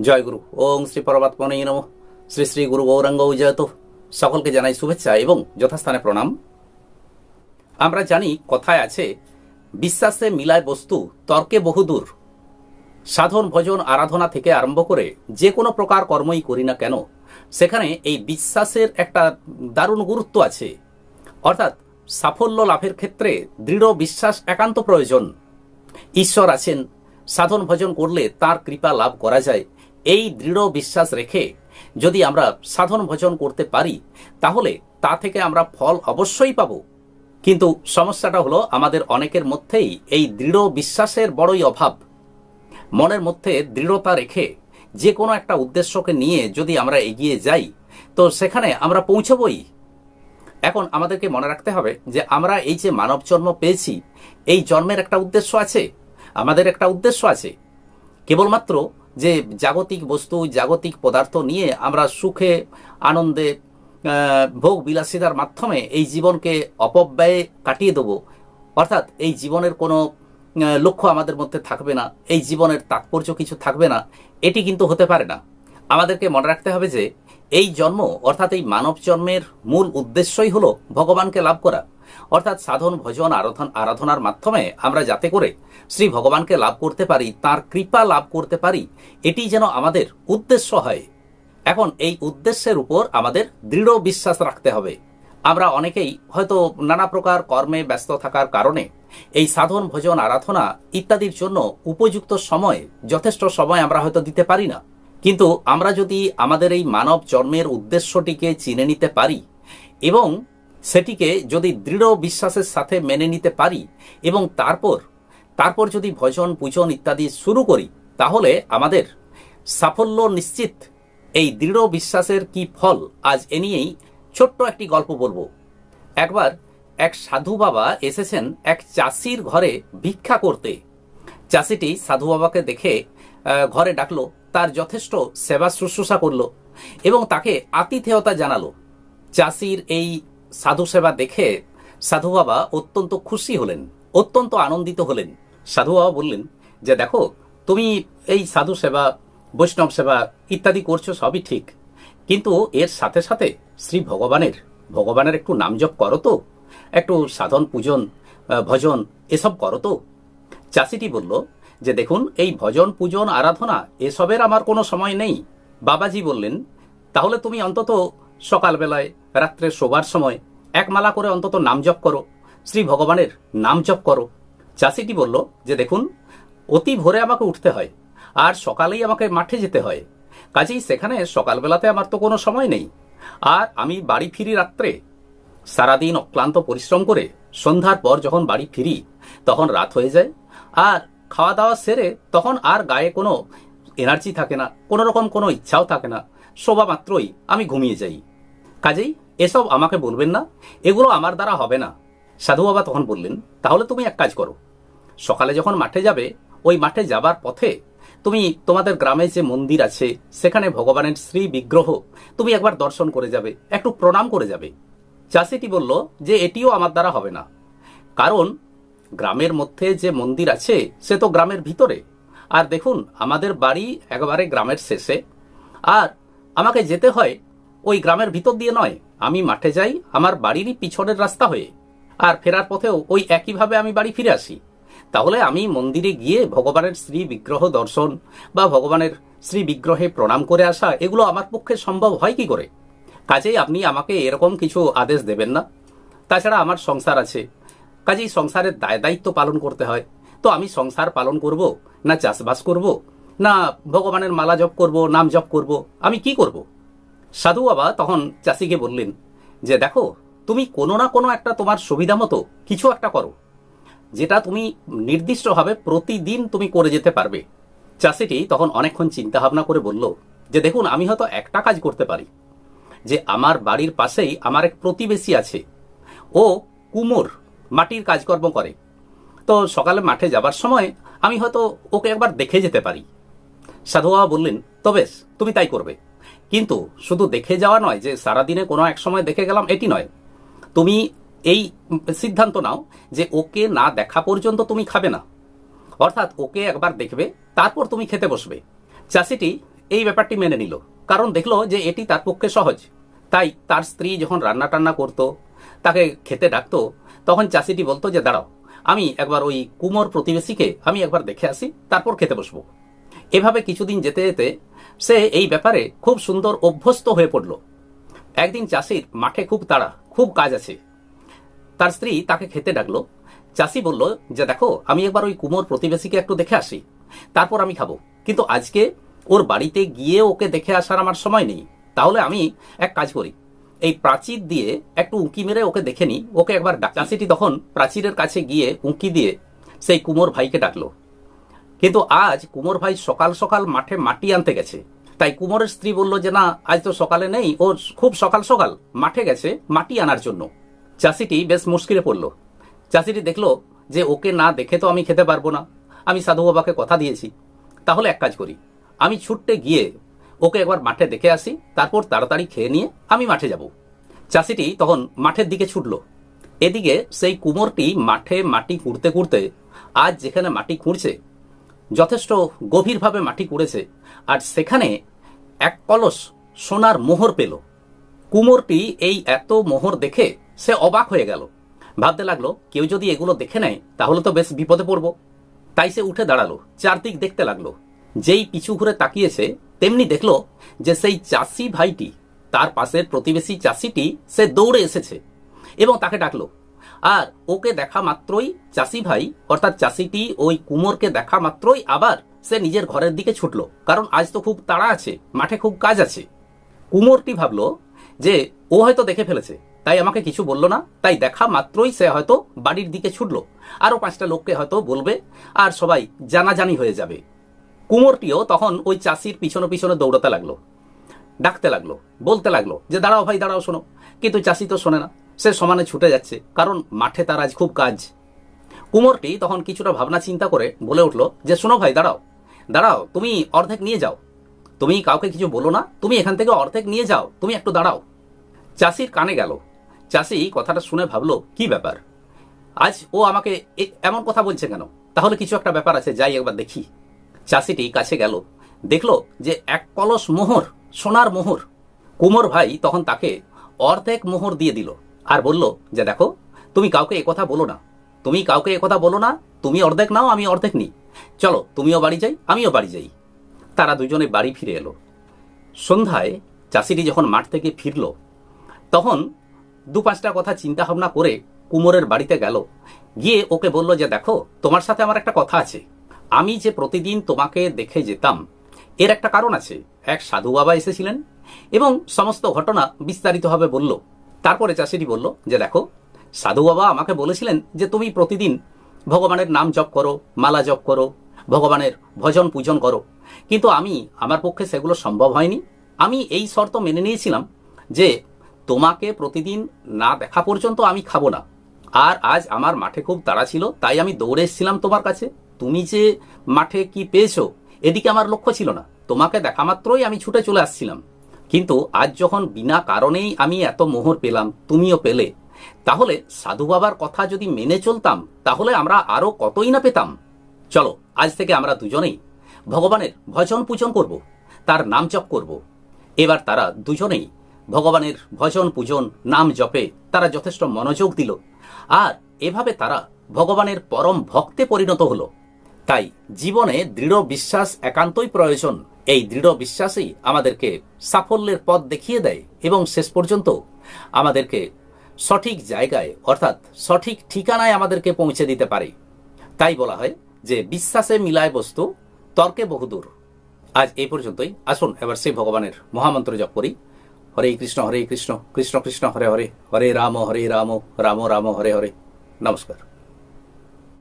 জয় গুরু। ওং শ্রী পরমাত্মনেই নম। শ্রী শ্রী গুরু গৌরাঙ্গ জয়ত সকলকে জানাই শুভেচ্ছা এবং যথাস্থানে প্রণাম। আমরা জানি কথায় আছে, বিশ্বাসে মিলায় বস্তু, তর্কে বহুদূর সাধন, ভজন, আরাধনা থেকে আরম্ভ করে যে কোনো প্রকার কর্মই করি না কেন, সেখানে এই বিশ্বাসের একটা দারুণ গুরুত্ব আছে। অর্থাৎ সাফল্য লাভের ক্ষেত্রে দৃঢ় বিশ্বাস একান্ত প্রয়োজন। ঈশ্বর আছেন, সাধন, ভজন করলে তার কৃপা লাভ করা যায়। এই দৃঢ় বিশ্বাস রেখে যদি আমরা সাধন ভজন করতে পারি, তাহলে তা থেকে আমরা ফল অবশ্যই পাব। কিন্তু সমস্যাটা হলো আমাদের অনেকের মধ্যেই এই দৃঢ় বিশ্বাসের বড়ই অভাব। মনের মধ্যে দৃঢ়তা রেখে যে কোনো একটা উদ্দেশ্যকে নিয়ে যদি আমরা এগিয়ে যাই, তো সেখানে আমরা পৌঁছবই। এখন আমাদেরকে মনে রাখতে হবে যে আমরা এই যে মানব জন্ম পেয়েছি, এই জন্মের একটা উদ্দেশ্য আছে, আমাদের একটা উদ্দেশ্য আছে। কেবলমাত্র যে জাগতিক বস্তু, জাগতিক পদার্থ নিয়ে আমরা সুখে, আনন্দে ভোগ বিলাসিতার মাধ্যমে এই জীবনকে অপব্যয়ে কাটিয়ে দেবো। অর্থাৎ এই জীবনের কোনো লক্ষ্য আমাদের মধ্যে থাকবে না, এই জীবনের তাৎপর্য কিছু থাকবে না, এটি কিন্তু হতে পারে না। আমাদেরকে মনে রাখতে হবে যে, এই জন্ম অর্থাৎ এই মানব জন্মের মূল উদ্দেশ্যই হলো ভগবানকে লাভ করা। অর্থাৎ সাধন, ভজন, আরাধন, আরাধনার মাধ্যমে আমরা যাতে করে শ্রী ভগবানকে লাভ করতে পারি, তার কৃপা লাভ করতে পারি, এটি যেন আমাদের উদ্দেশ্য হয়। এখন এই উদ্দেশ্যের উপর আমাদের দৃঢ় বিশ্বাস রাখতে হবে। আমরা অনেকেই হয়তো নানা প্রকার কর্মে ব্যস্ত থাকার কারণে এই সাধন, ভজন, আরাধনা ইত্যাদির জন্য উপযুক্ত সময়, যথেষ্ট সময় আমরা হয়তো দিতে পারি না। কিন্তু আমরা যদি আমাদের এই মানব জন্মের উদ্দেশ্যটিকে চিনে নিতে পারি এবং সেটিকে যদি দৃঢ় বিশ্বাসের সাথে মেনে নিতে পারি এবং তারপর তারপর যদি ভজন, পূজন ইত্যাদি শুরু করি, তাহলে আমাদের সাফল্য নিশ্চিত। এই দৃঢ় বিশ্বাসের কি ফল, আজ এ নিয়েই ছোট্ট একটি গল্প বলব। একবার এক সাধু বাবা এসেছেন এক চাষির ঘরে ভিক্ষা করতে। চাষিটি সাধু বাবাকে দেখে ঘরে ডাকলো, তার যথেষ্ট সেবা শুশ্রূষা করল এবং তাকে আতিথেয়তা জানালো। চাষির এই সাধু সেবা দেখে সাধু বাবা অত্যন্ত খুশি হলেন, অত্যন্ত আনন্দিত হলেন। সাধু বাবা বললেন যে, দেখো, তুমি এই সাধু সেবা, বৈষ্ণব সেবা ইত্যাদি করছ, সবই ঠিক। কিন্তু এর সাথে সাথে শ্রী ভগবানের ভগবানের একটু নাম জপ করো তো। একটু সাধন, পূজন ভজন এসব করো তো। চাষিটি বলল যে, দেখুন, এই ভজন, পূজন, আরাধনা এসবের আমার কোনো সময় নেই। বাবাজি বললেন, তাহলে তুমি অন্তত সকালবেলায়, রাত্রে শোবার সময় এক মালা করে অন্তত নাম জপ করো। শ্রী ভগবানের নাম জপ করো। চাষিটি বলল যে, দেখুন, অতি ভোরে আমাকে উঠতে হয় আর সকালেই আমাকে মাঠে যেতে হয়। কাজেই সেখানে সকালবেলাতে আমার তো কোনো সময় নেই। আর আমি বাড়ি ফিরি রাত্রে। সারাদিন অক্লান্ত পরিশ্রম করে সন্ধ্যার পর যখন বাড়ি ফিরি, তখন রাত হয়ে যায়। আর খাওয়া দাওয়া সেরে তখন আর গায়ে কোনো এনার্জি থাকে না, কোনো রকম কোনো ইচ্ছাও থাকে না। শোভা মাত্রই আমি ঘুমিয়ে যাই। কাজেই এসব আমাকে বলবেন না, এগুলো আমার দ্বারা হবে না। সাধু বাবা তখন বললেন, তাহলে তুমি এক কাজ করো। সকালে যখন মাঠে যাবে, ওই মাঠে যাবার পথে তুমি তোমাদের গ্রামে যে মন্দির আছে, সেখানে ভগবানের শ্রী বিগ্রহ তুমি একবার দর্শন করে যাবে, একটু প্রণাম করে যাবে। চাষিটি বলল, যে এটিও আমার দ্বারা হবে না। কারণ গ্রামের মধ্যে যে মন্দির আছে, সে তো গ্রামের ভিতরে। আর দেখুন, আমাদের বাড়ি একেবারে গ্রামের শেষে। আর আমাকে যেতে হয় ওই গ্রামের ভিতর দিয়ে নয়। আমি মাঠে যাই, আমার বাড়িরই পিছনের রাস্তা হয়ে। আর ফেরার পথেও ওই একইভাবে আমি বাড়ি ফিরে আসি। তাহলে আমি মন্দিরে গিয়ে ভগবানের শ্রী বিগ্রহ দর্শন বা ভগবানের শ্রী বিগ্রহে প্রণাম করে আসা, এগুলো আমার পক্ষে সম্ভব হয় কি করে? কাজেই আপনি আমাকে এরকম কিছু আদেশ দেবেন না। তাছাড়া আমার সংসার আছে। কাজেই সংসারের দায় দায়িত্ব পালন করতে হয়। তো আমি সংসার পালন করব না চাষবাস করব? না, ভগবানের মালা জপ করব, নাম জপ করব, আমি কি করব? সাধু বাবা তখন চাষিকে বললেন, যে দেখো, তুমি কোনো না কোনো একটা তোমার সুবিধা মতো কিছু একটা করো, যেটা তুমি নির্দিষ্টভাবে প্রতিদিন তুমি করে যেতে পারবে। চাষিটি তখন অনেকক্ষণ চিন্তা ভাবনা করে বলল, যে দেখুন, আমি হয়তো একটা কাজ করতে পারি, যে আমার বাড়ির পাশেই আমার এক প্রতিবেশী আছে, ও কুমোর, মাটির কাজকর্ম করে। তো সকালে মাঠে যাবার সময় আমি হয়তো ওকে একবার দেখে যেতে পারি। সাধু বাবা বললেন তবে তুমি তাই করবে। কিন্তু শুধু দেখে যাওয়া নয় যে সারাদিনে কোনো এক সময় দেখে গেলাম, এটি নয়। তুমি এই সিদ্ধান্ত নাও যে ওকে না দেখা পর্যন্ত তুমি খাবে না। অর্থাৎ ওকে একবার দেখবে, তারপর তুমি খেতে বসবে। চাষিটি এই ব্যাপারটি মেনে নিল, কারণ দেখল যে এটি তার পক্ষে সহজ। তাই তার স্ত্রী যখন রান্না টান্না করতো, তাকে খেতে ডাকতো, তখন চাষিটি বলতো যে, দাঁড়াও, আমি একবার ওই কুমোর প্রতিবেশীকে আমি একবার দেখে আসি, তারপর খেতে বসবো। এভাবে কিছুদিন যেতে যেতে সে এই ব্যাপারে খুব সুন্দর অভ্যস্ত হয়ে পড়ল। একদিন চাষির মাঠে খুব তাড়া, খুব কাজ আছে। তার স্ত্রী তাকে খেতে ডাকলো। চাষি বলল যে, দেখো, আমি একবার ওই কুমোর প্রতিবেশীকে একটু দেখে আসি। তারপর আমি খাব। কিন্তু আজকে ওর বাড়িতে গিয়ে ওকে দেখে আসার আমার সময় নেই। তাহলে আমি এক কাজ করি। এই প্রাচীর দিয়ে একটু উঁকি মেরে ওকে দেখে নিই। ওকে একবার চাষিটি তখন প্রাচীরের কাছে গিয়ে উঁকি দিয়ে সেই কুমোর ভাইকে ডাকলো। কিন্তু আজ কুমোর ভাই সকাল সকাল মাঠে মাটি আনতে গেছে। তাই কুমোরের স্ত্রী বলল যে, না, আজ তো সকালে নেই। ও খুব সকাল সকাল মাঠে গেছে মাটি আনার জন্য। চাষিটি বেশ মুশকিলে পড়ল। চাষিটি দেখল যে, ওকে না দেখে তো আমি খেতে পারব না। আমি সাধু বাবাকে কথা দিয়েছি। তাহলে এক কাজ করি। আমি ছুটতে গিয়ে ওকে একবার মাঠে দেখে আসি। তারপর তাড়াতাড়ি খেয়ে নিয়ে আমি মাঠে যাব। চাষিটি তখন মাঠের দিকে ছুটল। এদিকে সেই কুমোরটি মাঠে মাটি কুড়তে কুড়তে আজ যেখানে মাটি খুঁড়ছে যথেষ্ট গভীরভাবে মাটি কুড়েছে। আর সেখানে এক কলস সোনার মোহর পেল। কুমোরটি এই এত মোহর দেখে সে অবাক হয়ে গেল। ভাবতে লাগল, কেউ যদি এগুলো দেখে নেয়, তাহলে তো বেশ বিপদে পড়ব। তাই সে উঠে দাঁড়াল, চারদিক দেখতে লাগল। যেই পিছু ঘুরে তাকিয়েছে, তেমনি দেখল যে সেই চাষি ভাইটি, তার পাশের প্রতিবেশী চাষিটি সে দৌড়ে এসেছে এবং তাকে ডাকলো আর ওকে দেখা মাত্রই চাষি ভাই, অর্থাৎ চাষিটি ওই কুমোরকে দেখা মাত্রই আবার সে নিজের ঘরের দিকে ছুটলো। কারণ আজ তো খুব তাড়া আছে, মাঠে খুব কাজ আছে। কুমোরটি ভাবলো যে ও হয়তো দেখে ফেলেছে, তাই আমাকে কিছু বলল না, তাই দেখা মাত্রই সে হয়তো বাড়ির দিকে ছুটলো। আরও পাঁচটা লোককে হয়তো বলবে, আর সবাই জানাজানি হয়ে যাবে। কুমোরটিও তখন ওই চাষির পিছনে পিছনে দৌড়াতে লাগল, ডাকতে লাগল, বলতে লাগল যে, দাঁড়াও ভাই, দাঁড়াও শোনো। কিন্তু চাষি তো শোনে না। সে সমানে ছুটে যাচ্ছে, কারণ মাঠে তার আজ খুব কাজ। কুমোরটি তখন কিছুটা ভাবনা চিন্তা করে বলে উঠল, যে শোনো ভাই, দাঁড়াও দাঁড়াও, তুমি অর্ধেক নিয়ে যাও। তুমি কাউকে কিছু বলো না, তুমি এখান থেকে অর্ধেক নিয়ে যাও, তুমি একটু দাঁড়াও। চাষির কানে গেল। চাষি কথাটা শুনে ভাবলো, কি ব্যাপার? আজ ও আমাকে এমন কথা বলছে কেন? তাহলে কিছু একটা ব্যাপার আছে, যাই একবার দেখি। চাষিটি কাছে গেল, দেখল যে এক কলস মোহর, সোনার মোহর। কুমোর ভাই তখন তাকে অর্ধেক মোহর দিয়ে দিল। আর বলল যে দেখো, তুমি কাউকে একথা বলো না। তুমি কাউকে একথা বলো না, তুমি অর্ধেক নাও, আমি অর্ধেক নিই। চলো, তুমিও বাড়ি যাই, আমিও বাড়ি যাই। তারা দুজনে বাড়ি ফিরে এলো। সন্ধ্যায় চাষিটি যখন মাঠ থেকে ফিরল, তখন দু পাঁচটা কথা চিন্তা ভাবনা করে কুমোরের বাড়িতে গেল। গিয়ে ওকে বলল যে দেখো, তোমার সাথে আমার একটা কথা আছে। আমি যে প্রতিদিন তোমাকে দেখে যেতাম, এর একটা কারণ আছে। এক সাধু বাবা এসেছিলেন এবং সমস্ত ঘটনা বিস্তারিতভাবে বলল। তারপরে চাষিটি বলল যে, দেখো, সাধু বাবা আমাকে বলেছিলেন যে, তুমি প্রতিদিন ভগবানের নাম জপ করো, মালা জপ করো, ভগবানের ভজন পূজন করো। কিন্তু আমি, আমার পক্ষে সেগুলো সম্ভব হয়নি। আমি এই শর্ত মেনে নিয়েছিলাম যে, তোমাকে প্রতিদিন না দেখা পর্যন্ত আমি খাব না। আর আজ আমার মাঠে খুব তাড়া ছিল, তাই আমি দৌড়ে এসেছিলাম তোমার কাছে। তুমি যে মাঠে কি পেয়েছ, এদিকে আমার লক্ষ্য ছিল না। তোমাকে দেখা মাত্রই আমি ছুটে চলে আসছিলাম। কিন্তু আজ যখন বিনা কারণেই আমি এত মোহর পেলাম, তুমিও পেলে, তাহলে সাধু বাবার কথা যদি মেনে চলতাম, তাহলে আমরা আরও কতই না পেতাম? চলো, আজ থেকে আমরা দুজনেই ভগবানের ভজন পূজন করব, তার নাম জপ করব। এবার তারা দুজনেই ভগবানের ভজন পূজন, নাম জপে তারা যথেষ্ট মনোযোগ দিল, আর এভাবে তারা ভগবানের পরম ভক্তে পরিণত হলো। তাই জীবনে দৃঢ় বিশ্বাস একান্তই প্রয়োজন। এই দৃঢ় বিশ্বাসই আমাদেরকে সাফল্যের পথ দেখিয়ে দেয় এবং শেষ পর্যন্ত আমাদেরকে সঠিক জায়গায়, অর্থাৎ সঠিক ঠিকানায় আমাদেরকে পৌঁছে দিতে পারে। তাই বলা হয় যে বিশ্বাসে মিলায় বস্তু, তর্কে বহুদূর। আজ এই পর্যন্তই। আসুন এবার সেই ভগবানের মহামন্ত্র জপ করি। হরে কৃষ্ণ হরে কৃষ্ণ কৃষ্ণ কৃষ্ণ, হরে হরে হরে রাম হরে রাম রাম রাম, হরে হরে। নমস্কার।